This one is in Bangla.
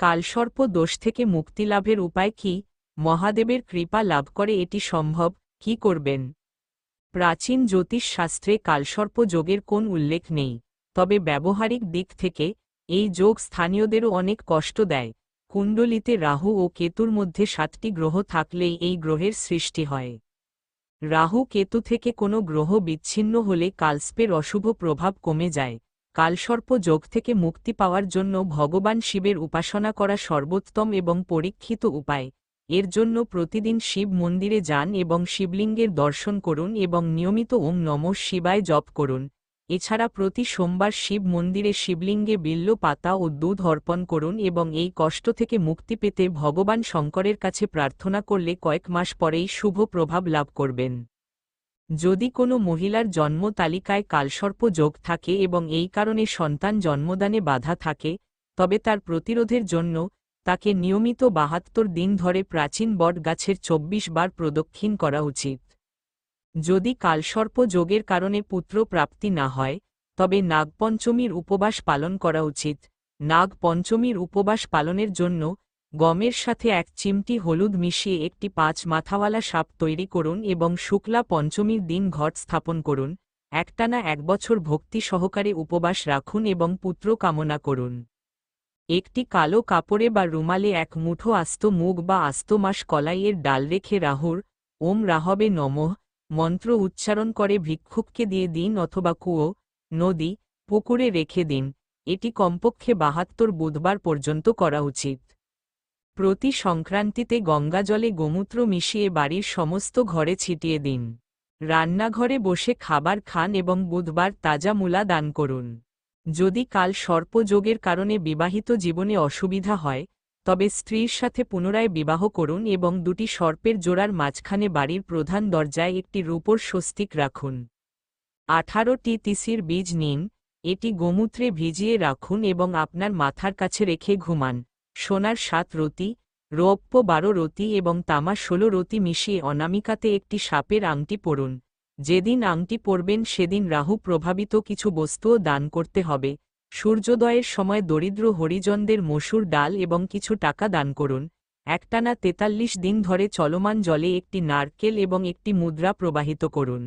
কালসর্প দোষ থেকে মুক্তি লাভের উপায় কি? মহাদেবের কৃপা লাভ করে এটি সম্ভব, কি করবেন? প্রাচীন জ্যোতিষ শাস্ত্রে কালসর্প যোগের কোন উল্লেখ নেই, তবে ব্যবহারিক দিক থেকে, এই যোগ স্থানীয়দেরও অনেক কষ্ট দেয়। কুণ্ডলিতে রাহু ও কেতুর মধ্যে সাতটি গ্রহ থাকলেই এই গ্রহের সৃষ্টি হয়। রাহু কেতু থেকে কোনো গ্রহ বিচ্ছিন্ন হলে কালস্পের অশুভ প্রভাব কমে যায়। কালসর্প যোগ থেকে মুক্তি পাওয়ার জন্য ভগবান শিবের উপাসনা করা সর্বোত্তম এবং পরীক্ষিত উপায়। এর জন্য প্রতিদিন শিব মন্দিরে যান এবং শিবলিঙ্গের দর্শন করুন এবং নিয়মিত ওম নম শিবায় জপ করুন। এছাড়া প্রতি সোমবার শিব মন্দিরে শিবলিঙ্গে বিল্ল, পাতা ও দুধ অর্পণ করুন এবং এই কষ্ট থেকে মুক্তি পেতে ভগবান শঙ্করের কাছে প্রার্থনা করলে কয়েক মাস পরেই শুভ প্রভাব লাভ করবেন। যদি কোনো মহিলার জন্ম তালিকায় কালসর্প যোগ থাকে এবং এই কারণে সন্তান জন্মদানে বাধা থাকে, তবে তার প্রতিরোধের জন্য তাকে নিয়মিত বাহাত্তর দিন ধরে প্রাচীন বট গাছের চব্বিশ বার প্রদক্ষিণ করা উচিত। যদি কালসর্প যোগের কারণে পুত্র প্রাপ্তি না হয়, তবে নাগপঞ্চমীর উপবাস পালন করা উচিত। নাগপঞ্চমীর উপবাস পালনের জন্য গমের সাথে এক চিমটি হলুদ মিশিয়ে একটি পাঁচ মাথাওয়ালা সাপ তৈরি করুন এবং শুক্লা পঞ্চমীর দিন ঘট স্থাপন করুন। একটানা এক বছর ভক্তি সহকারে উপবাস রাখুন এবং পুত্র কামনা করুন। একটি কালো কাপড়ে বা রুমালে এক মুঠো আস্ত মুগ বা আস্ত মাস কলাইয়ের ডাল রেখে রাহুর, ওম রাহবে নমঃ, মন্ত্র উচ্চারণ করে ভিক্ষুককে দিয়ে দিন অথবা কুয়ো, নদী, পুকুরে রেখে দিন। এটি কমপক্ষে বাহাত্তর বুধবার পর্যন্ত করা উচিত। প্রতি সংক্রান্তিতে গঙ্গাজলে গোমূত্র মিশিয়ে বাড়ির সমস্ত ঘরে ছিটিয়ে দিন। রান্নাঘরে বসে খাবার খান এবং বুধবার তাজা মূলা দান করুন। যদি কাল সর্পযোগের কারণে বিবাহিত জীবনে অসুবিধা হয়, তবে স্ত্রীর সাথে পুনরায় বিবাহ করুন এবং দুটি সর্পের জোড়ার মাঝখানে বাড়ির প্রধান দরজায় একটি রূপর স্বস্তিক রাখুন। আঠারোটি তিসির বীজ নিন, এটি গোমূত্রে ভিজিয়ে রাখুন এবং আপনার মাথার কাছে রেখে ঘুমান। সোনার সাত রতি, রৌপ্য বারো রতি এবং তামা ষোলো রতি মিশিয়ে অনামিকাতে একটি সাপের আংটি পরুন। যেদিন আংটি পরবেন সেদিন রাহু প্রভাবিত কিছু বস্তুও দান করতে হবে। সূর্যোদয়ের সময় দরিদ্র হরিজনদের মসুর ডাল এবং কিছু টাকা দান করুন। একটানা তেতাল্লিশ দিন ধরে চলমান জলে একটি নারকেল এবং একটি মুদ্রা প্রবাহিত করুন।